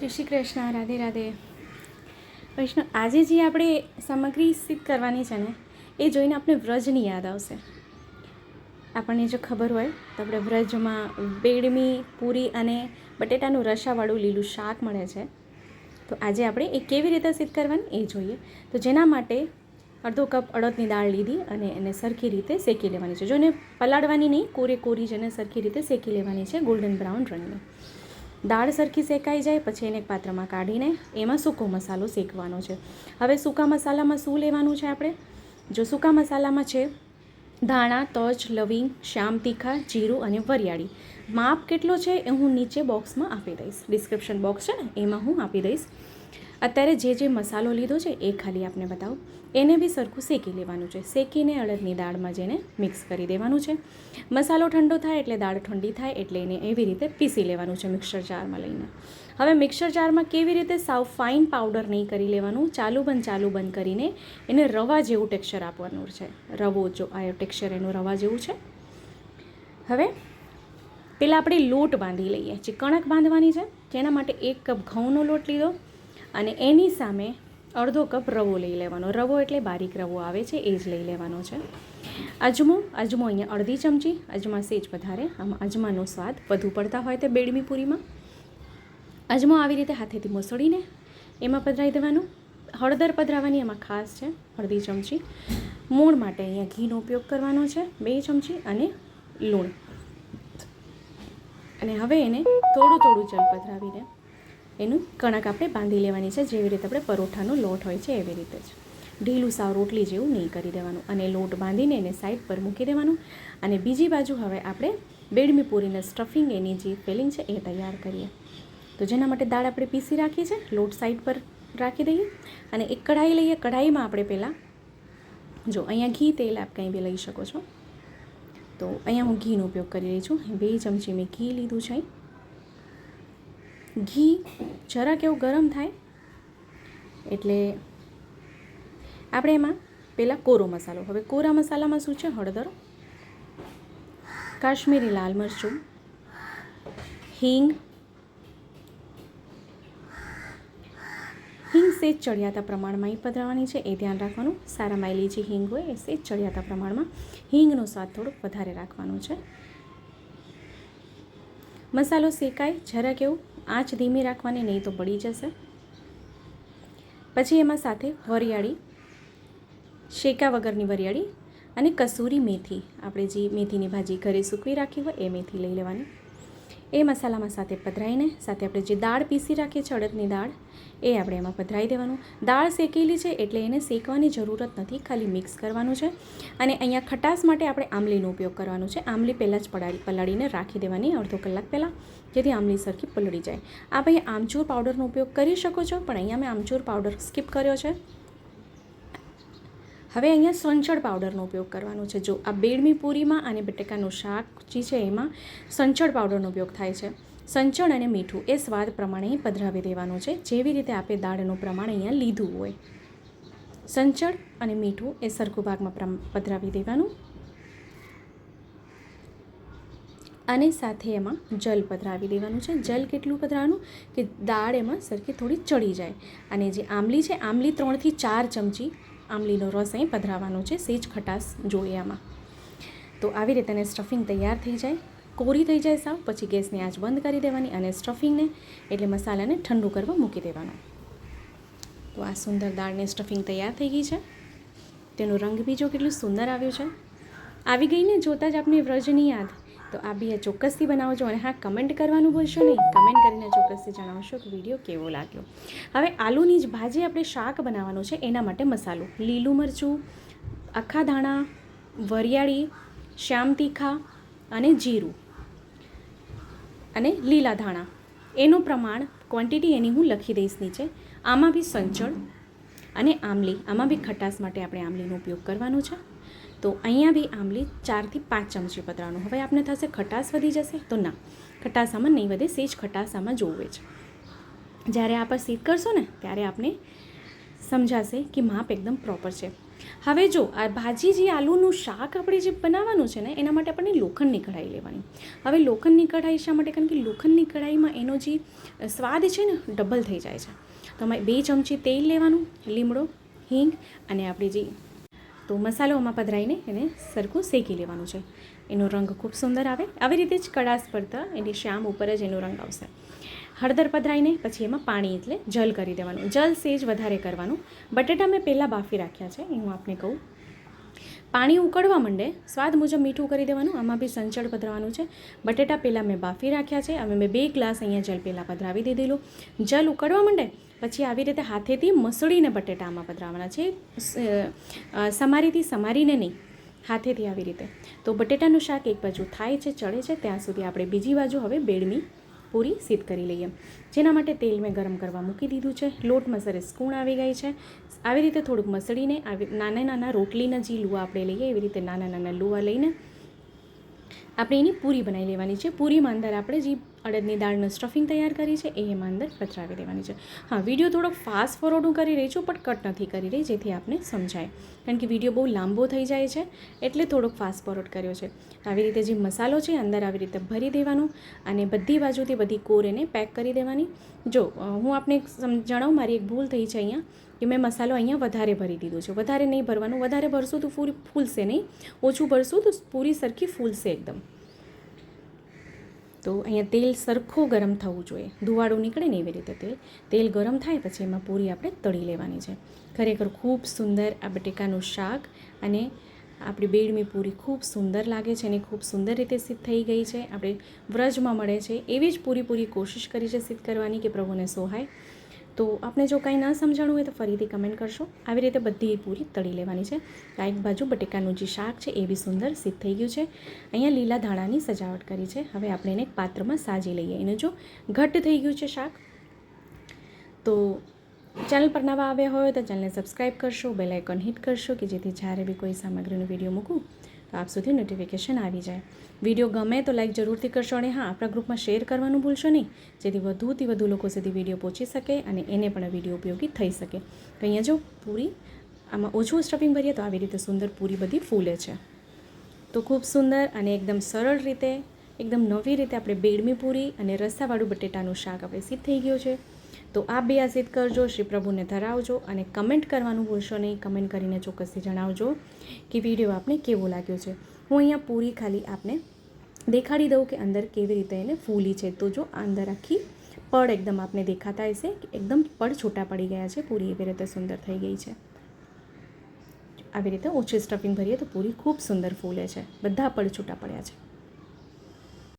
જય શ્રી કૃષ્ણ, રાધે રાધે. વૈષ્ણવ, આજે જે આપણે સામગ્રી સિદ્ધ કરવાની છે ને, એ જોઈને આપણે વ્રજની યાદ આવશે. આપણને જો ખબર હોય, તો આપણે વ્રજમાં બેડમી, પૂરી અને બટેટાનું રસાવાળું લીલું શાક મળે છે. તો આજે આપણે એ કેવી રીતે સિદ્ધ કરવાની એ જોઈએ. તો જેના માટે અડધો કપ અડદની દાળ લીધી અને એને સરખી રીતે શેકી લેવાની છે. જો એને પલાળવાની નહીં, કોરે કોરી જેને સરખી રીતે શેકી લેવાની છે ગોલ્ડન બ્રાઉન રંગની. દાળ સરખી શેકાઈ જાય, પછી એને એક પાત્રમાં કાઢીને એમાં સૂકો મસાલો શેકવાનો છે. હવે સૂકા મસાલામાં શું લેવાનું છે આપણે? જો સૂકા મસાલામાં છે ધાણા, તજ, લવિંગ, શ્યામ, તીખા, જીરું અને વરિયાળી. માપ કેટલો છે એ હું નીચે બોક્સમાં આપી દઈશ. ડિસ્ક્રિપ્શન બોક્સ છે ને, એમાં હું આપી દઈશ. અત્યારે જે જે મસાલો લીધો છે એ ખાલી આપને બતાવું. એને બી સરખું શેકી લેવાનું છે. શેકીને અડદની દાળમાં જેને મિક્સ કરી દેવાનું છે. મસાલો ઠંડો થાય એટલે દાળ ઠંડી થાય એટલે એને એવી રીતે પીસી લેવાનું છે મિક્સર જારમાં લઈને. હવે મિક્સર જારમાં કેવી રીતે સાવ ફાઇન પાવડર નહીં કરી લેવાનું, ચાલુ બંધ ચાલુ બંધ કરીને એને રવા જેવું ટેક્સચર આપવાનું છે. રવો જો, આ ટેક્સચર એનું રવા જેવું છે. હવે પહેલાં આપણે લોટ બાંધી લઈએ. જે કણક બાંધવાની છે, જેના માટે એક કપ ઘઉંનો લોટ લીધો અને એની સામે અડધો કપ રવો લઈ લેવાનો. રવો એટલે બારીક રવો આવે છે, એ જ લઈ લેવાનો છે. અજમો અજમો અહીંયા અડધી ચમચી, અજમા સેજ વધારે આમાં અજમાનો સ્વાદ વધુ પડતા હોય તે બેડમી પૂરીમાં. અજમો આવી રીતે હાથેથી મસળીને એમાં પધરાવી દેવાનું. હળદર પધરાવવાની એમાં ખાસ છે, અડધી ચમચી. મૂળ માટે અહીંયા ઘીનો ઉપયોગ કરવાનો છે, બે ચમચી અને લૂણ. અને હવે એને થોડું થોડું જલ પધરાવીને એનું કણક આપણે બાંધી લેવાની છે. જેવી રીતે આપણે પરોઠાનો લોટ હોય છે એવી રીતે જ. ઢીલું સાવ રોટલી જેવું નહીં કરી દેવાનું. અને લોટ બાંધીને એને સાઈડ પર મૂકી દેવાનું. અને બીજી બાજુ હવે આપણે બેડમી પૂરીને સ્ટફિંગ એની જે ફિલિંગ છે એ તૈયાર કરીએ. તો જેના માટે દાળ આપણે પીસી રાખી છે, લોટ સાઈડ પર રાખી દઈએ. અને એક કઢાઈ લઈએ. કઢાઈમાં આપણે પહેલાં જો અહીંયા ઘી તેલ આપ કંઈ બી લઈ શકો છો. તો અહીંયા હું ઘીનો ઉપયોગ કરી રહી છું. બે ચમચી મેં ઘી લીધું છે. ઘી જરાક એવું ગરમ થાય એટલે આપણે એમાં પહેલાં કોરો મસાલો. હવે કોરા મસાલામાં શું છે? હળદર, કાશ્મીરી લાલ મરચું, હિંગ હિંગ સેજ ચડિયાતા પ્રમાણમાં એ પધરાવવાની છે. એ ધ્યાન રાખવાનું. સારા માયલી જે હિંગ હોય એ સેજ ચડિયાતા પ્રમાણમાં. હિંગનો સ્વાદ થોડોક વધારે રાખવાનો છે. મસાલો શેકાય, જરાક એવું આંચ ધીમી રાખવાની, નહીં તો બળી જશે. પછી એમાં સાથે વરિયાળી, શેકા વગરની વરિયાળી અને કસૂરી મેથી. આપણે જે મેથીની ભાજી ઘરે સૂકવી રાખી હોય, એ મેથી લઈ લેવાની. એ મસાલામાં સાથે પધરાઈને, સાથે આપણે જે દાળ પીસી રાખીએ છીએ અડદની દાળ, એ આપણે એમાં પધરાવી દેવાનું. દાળ શેકેલી છે એટલે એને શેકવાની જરૂરત નથી, ખાલી મિક્સ કરવાનું છે. અને અહીંયા ખટાશ માટે આપણે આમલીનો ઉપયોગ કરવાનો છે. આમલી પહેલાં જ પડાળી, પલાળીને રાખી દેવાની અડધો કલાક પહેલાં, જેથી આમલી સરખી પલળી જાય. આ ભાઈ આમચૂર પાવડરનો ઉપયોગ કરી શકો છો, પણ અહીંયા મેં આમચૂર પાવડર સ્કીપ કર્યો છે. હવે અહીંયા સંચળ પાવડરનો ઉપયોગ કરવાનો છે. જો આ બેડમી પૂરીમાં અને બટેકાનું શાક જે છે એમાં સંચળ પાવડરનો ઉપયોગ થાય છે. સંચળ અને મીઠું એ સ્વાદ પ્રમાણે પધરાવી દેવાનું છે. જેવી રીતે આપણે દાળનું પ્રમાણ અહીંયા લીધું હોય. સંચળ અને મીઠું એ સરખું ભાગમાં પધરાવી દેવાનું. અને સાથે એમાં જલ પધરાવી દેવાનું છે. જલ કેટલું પધરાવાનું? કે દાળ એમાં સરખી થોડી ચડી જાય. અને જે આંબલી છે, આંબલી ત્રણથી ચાર ચમચી આંબલીનો રસ અહીં પધરાવાનો છે, સેજ ખટાશ જોઈએ આમાં. તો આવી રીતે એને સ્ટફિંગ તૈયાર થઈ જાય. કોરી થઈ જાય સાવ, પછી ગેસની આંચ બંધ કરી દેવાની અને સ્ટફિંગને એટલે મસાલાને ઠંડુ કરવા મૂકી દેવાનું. તો આ સુંદર દાળની સ્ટફિંગ તૈયાર થઈ ગઈ છે. તેનો રંગ બીજો કેટલું સુંદર આવ્યું છે. આવી ગઈને જોતાં જ આપને વ્રજની યાદ તો આ બી ચોક્કસથી બનાવજો અને હા, કમેન્ટ કરવાનું ભૂલશો નહીં. કમેન્ટ કરીને ચોક્કસથી જણાવશો કે વીડિયો કેવો લાગ્યો. હવે આલુની જ ભાજી આપણે શાક બનાવવાનું છે, એના માટે મસાલો. લીલું મરચું, આખા ધાણા, વરિયાળી, શ્યામ તીખા અને જીરું અને લીલા ધાણા. એનું પ્રમાણ ક્વોન્ટિટી એની હું લખી દઈશ નીચે. આમાં બી સંચળ અને આમલી આમાં બી ખટાશ માટે આપણે આમલીનો ઉપયોગ કરવાનો છે. તો અહીંયા બી આંબલી ચારથી પાંચ ચમચી પતરાનું. હવે આપને થશે ખટાશ વધી જશે તો ના. ખટાશ આમાં નહીં વધે, સેજ ખટાશ આમાં જોવે છે. જ્યારે આપ સીધ કરશો ને, ત્યારે આપને સમજાશે કે માપ એકદમ પ્રોપર છે. હવે જો, આ ભાજી જે આલુનું શાક આપણે જે બનાવવાનું છે ને, એના માટે આપણને લોખંડની કઢાઈ લેવાની. હવે લોખંડની કઢાઈ શા માટે? કારણ કે લોખંડની કઢાઈમાં એનો જે સ્વાદ છે ને ડબલ થઈ જાય છે. તો અમે બે ચમચી તેલ લેવાનું, લીમડો, હિંગ અને આપણી જે તો મસાલો આમાં પધરાઈને એને સરખું શેકી લેવાનું છે. એનો રંગ ખૂબ સુંદર આવે. આવી રીતે જ કડાશ પડતા એની શ્યામ ઉપર જ એનો રંગ આવશે. હળદર પધરાઈને પછી એમાં પાણી એટલે જલ કરી દેવાનું. જલ સેજ વધારે કરવાનું. બટેટા મેં પહેલાં બાફી રાખ્યા છે. એ હું આપને કહું. પાણી ઉકળવા માંડે સ્વાદ મુજબ મીઠું કરી દેવાનું. આમાં બી સંચળ પધરાવાનું છે. બટેટા પહેલાં મેં બાફી રાખ્યા છે. હવે મેં બે ગ્લાસ અહીંયા જલ પહેલાં પધરાવી દીધેલું. જલ ઉકળવા માંડે પછી આવી રીતે હાથેથી મસળીને બટેટામાં પધરાવવાના છે. સમારીથી સમારીને નહીં, હાથેથી આવી રીતે. તો બટેટાનું શાક એક બાજુ થાય છે, ચડે છે, ત્યાં સુધી આપણે બીજી બાજુ હવે બેડમી પૂરી સીધ કરી લઈએ. જેના માટે તેલ મેં ગરમ કરવા મૂકી દીધું છે. લોટમાં સરસ કૂણ આવી ગઈ છે. આવી રીતે થોડુંક મસળીને આવી નાના નાના રોટલીના જે લુવા આપણે લઈએ, એવી રીતે નાના નાના લુવા લઈને આપણે એની પૂરી બનાવી લેવાની છે. પૂરીમાં અંદર આપણે જે અડદની દાળનું સ્ટફિંગ તૈયાર કરી છે એ એમાં અંદર પથરાવી દેવાની છે. હા વીડિયો થોડોક ફાસ્ટ ફોરવર્ડ હું કરી રહી છું પણ કટ નથી કરી રહી, જેથી આપને સમજાય. કારણ કે વીડિયો બહુ લાંબો થઈ જાય છે, એટલે થોડોક ફાસ્ટ ફોરવર્ડ કર્યો છે. આવી રીતે જે મસાલો છે, અંદર આવી રીતે ભરી દેવાનું અને બધી બાજુથી બધી કોર એને પેક કરી દેવાની. જો હું આપને જણાવું, મારી એક ભૂલ થઈ છે અહીંયા, કે મેં મસાલો અહીંયા વધારે ભરી દીધો છે. વધારે નહીં ભરવાનું, વધારે ભરશું તો પૂરી ફૂલશે નહીં. ઓછું ભરશું તો પૂરી સરખી ફૂલશે એકદમ. તો અહીંયા તેલ સરખું ગરમ થવું જોઈએ. ધુવાડું નીકળે ને એવી રીતે તેલ. તેલ ગરમ થાય પછી એમાં પૂરી આપણે તળી લેવાની છે. ખરેખર ખૂબ સુંદર આ બટેકાનું શાક અને આપણી બેડમી પૂરી ખૂબ સુંદર લાગે છે અને ખૂબ સુંદર રીતે સિદ્ધ થઈ ગઈ છે. આપણે વ્રજમાં મળે છે. એવી જ પૂરી પૂરી કોશિશ કરી છે સિદ્ધ કરવાની કે પ્રભુને સોહાય. તો આપણે જો કાંઈ ના સમજાણું હોય તો ફરીથી કમેન્ટ કરશો. આવી રીતે બધી પૂરી તળી લેવાની છે. આ એક બાજુ બટેકાનું જે શાક છે એ બી સુંદર સિદ્ધ થઈ ગયું છે. અહીંયા લીલા ધાણાની સજાવટ કરી છે. હવે આપણે એને એક પાત્રમાં સાજી લઈએ. એનું જો ઘટ્ટ થઈ ગયું છે શાક, તો ચેનલ પર નવા આવ્યા હોય તો ચેનલને સબસ્ક્રાઈબ કરશો, બેલ આઇકોન હિટ કરશો કે જેથી જ્યારે બી કોઈ સામગ્રીનો વીડિયો મૂકું તો આપ સુધી નોટિફિકેશન આવી જાય. વીડિયો ગમે તો લાઈક જરૂરથી કરશો અને હા, આપણા ગ્રુપમાં શેર કરવાનું ભૂલશો નહીં. જેથી વધુથી વધુ લોકો સુધી વીડિયો પહોંચી શકે અને એને પણ વીડિયો ઉપયોગી થઈ શકે. તો અહીંયા જો પૂરી, આમાં ઓછું સ્ટફિંગ ભરીએ તો આવી રીતે સુંદર પૂરી બધી ફૂલે છે. તો ખૂબ સુંદર અને એકદમ સરળ રીતે, એકદમ નવી રીતે આપણે બેડમી પૂરી અને રસાવાળું બટેટાનું શાક આપણે સિદ્ધ થઈ ગયું છે. તો આ બે આસિત કરજો, શ્રી પ્રભુને ધરાવજો અને કમેન્ટ કરવાનું ભૂલશો નહીં. કમેન્ટ કરીને ચોક્કસથી જણાવજો કે વીડિયો આપને કેવો લાગ્યો છે. હું અહીંયા પૂરી ખાલી આપને દેખાડી દઉં કે અંદર કેવી રીતે એને ફૂલી છે. તો જો અંદર આખી પડ એકદમ આપને દેખાતા હશે કે એકદમ પડ છૂટા પડી ગયા છે. પૂરી એવી રીતે સુંદર થઈ ગઈ છે. આવી રીતે ઓછી સ્ટફિંગ ભરીએ તો પૂરી ખૂબ સુંદર ફૂલે છે. બધા પડ છૂટા પડ્યા છે.